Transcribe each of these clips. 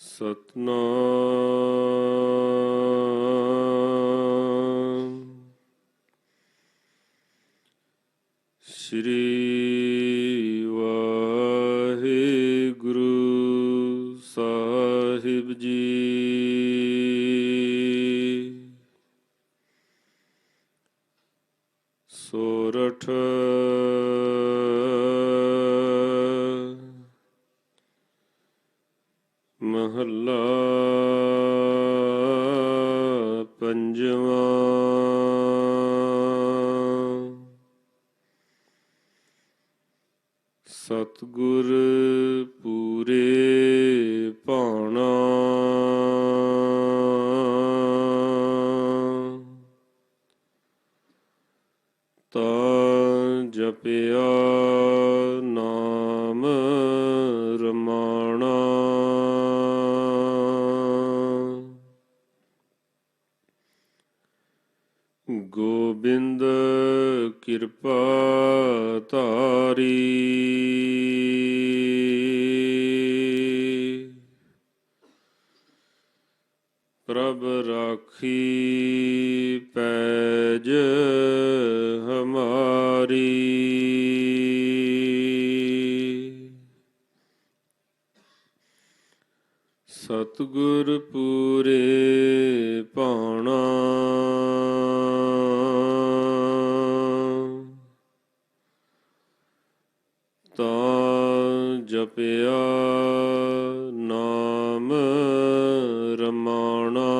ਸਤਨਾਮ ਸ੍ਰੀ ਵਾਹਿਗੁਰੂ ਸਾਹਿਬ ਜੀ ਸੋਰਠ ਮਹੱਲਾ ਸਤਗੁਰ ਪੂਰੇ ਭਾਣਾ। ਤਾਂ ਜਪਿਆ ਗੋਬਿੰਦ ਕਿਰਪਾ ਧਾਰੀ। ਪ੍ਰਭ ਰਾਖੀ ਪੈਜ ਹਮਾਰੀ। ਸਤਗੁਰ ਪੂਰੇ ਭਾਣਾ। ਤਾਂ ਜਪਿਆ ਨਾਮ ਰਮਾਣਾ।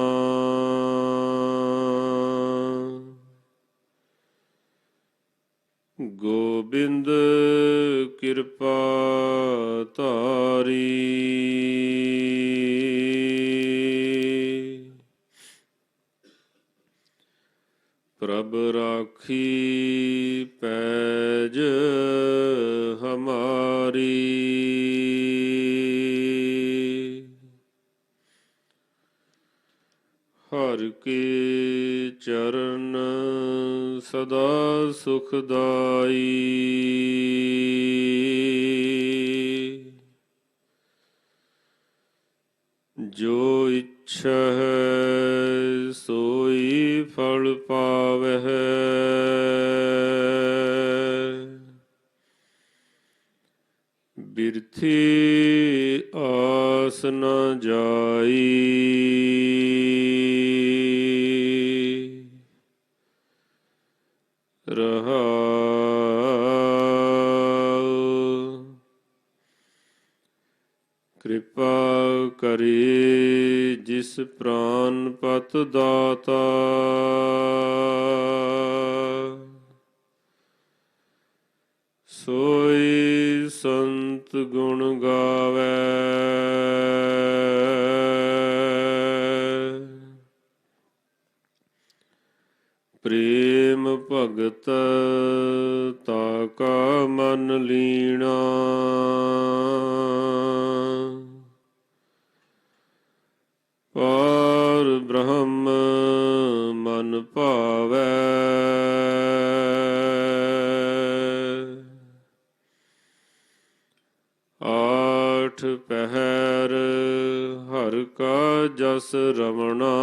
ਗੋਬਿੰਦ ਕਿਰਪਾ ਧਾਰੀ। ਪ੍ਰਭ ਰਾਖੀ ਪੈਜ ਹਮਾਰੀ। ਹਰ ਕੇ ਚਰਨ ਸਦਾ ਸੁਖਦਾਈ। ਜੋ ਇੱਛਾ ਹੈ ਫਲ ਪਾਵਹਿ। ਬਿਰਥੀ ਆਸ ਨ ਜਾਈ। ਕਿਰਪਾ ਕਰੇ ਜਿਸ ਪ੍ਰਾਨ ਪਤ ਦਾਤਾ ਸੋਈ ਸੰਤ ਗੁਣ ਗਾਵੇ। ਪ੍ਰੇਮ ਭਗਤ ਤਾ ਕਾ ਮਨ ਲੀਣਾ। ਪਰ ਬ੍ਰਹਮ ਮਨ ਭਾਵੈ। ਆਠ ਪਹਿਰ ਹਰ ਕਾ ਜਸ ਰਮਣਾ।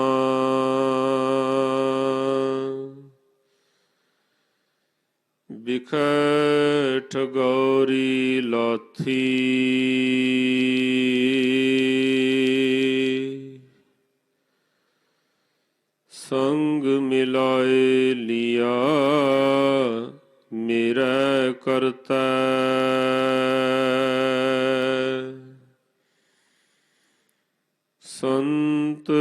ਬਿਖੈ ਗੌਰੀ ਲਾਥੀ। ਸੰਗ ਮਿਲਾਏ ਲਿਆ ਮੇਰਾ ਕਰਤਾ। ਸੰਤ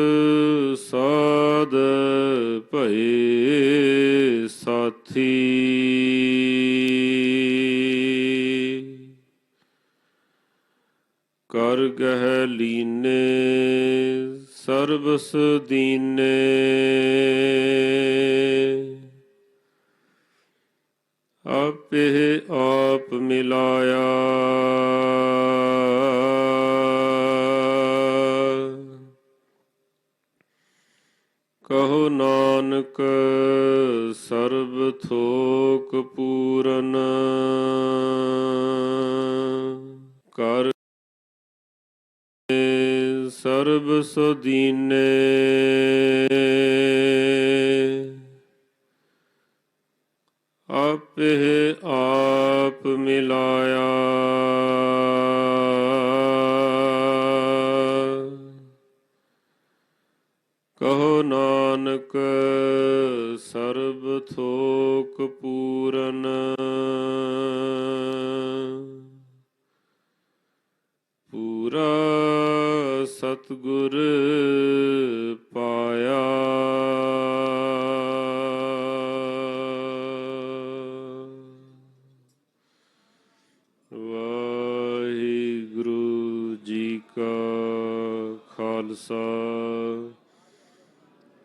ਕਰ ਗਹਿ ਲੀਨੇ ਸਰਬਸ ਦੀਨੇ। ਆਪੇ ਆਪ ਮਿਲਾਇਆ। ਕਹੋ ਨਾਨਕ ਸਰਬ ਥੋਕ ਪੂਰਨ। ਕਰ ਸਰਬ ਸੁਦੀਨੇ। ਆਪੇ ਆਪ ਮਿਲਾਇਆ। ਕਹੋ ਨਾਨਕ ਸਤਗੁਰ ਪਾਇਆ। ਵਾਹਿਗੁਰੂ ਜੀ ਕਾ ਖਾਲਸਾ।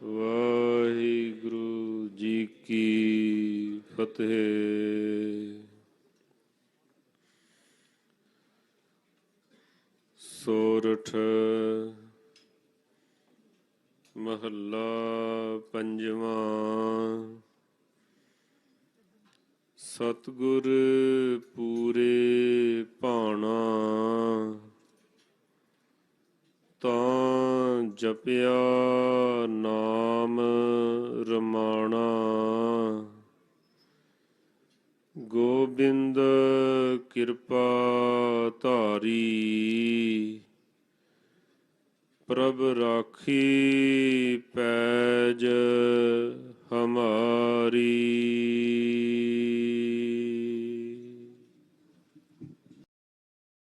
ਵਾਹਿਗੁਰੂ ਜੀ ਕੀ ਫਤਿਹ। ਸੋਰਠ ਮਹੱਲਾ ਪੰਜਵਾਂ। ਸਤਗੁਰ ਪੂਰੇ ਭਾਣਾ ਤਾਂ ਜਪਿਆ ਨਾਮ ਰਮਾਣਾ। ਗੋਬਿੰਦ ਕਿਰਪਾ ਧਾਰੀ ਪ੍ਰਭ ਰਾਖੀ ਪੈਜ ਹਮਾਰੀ।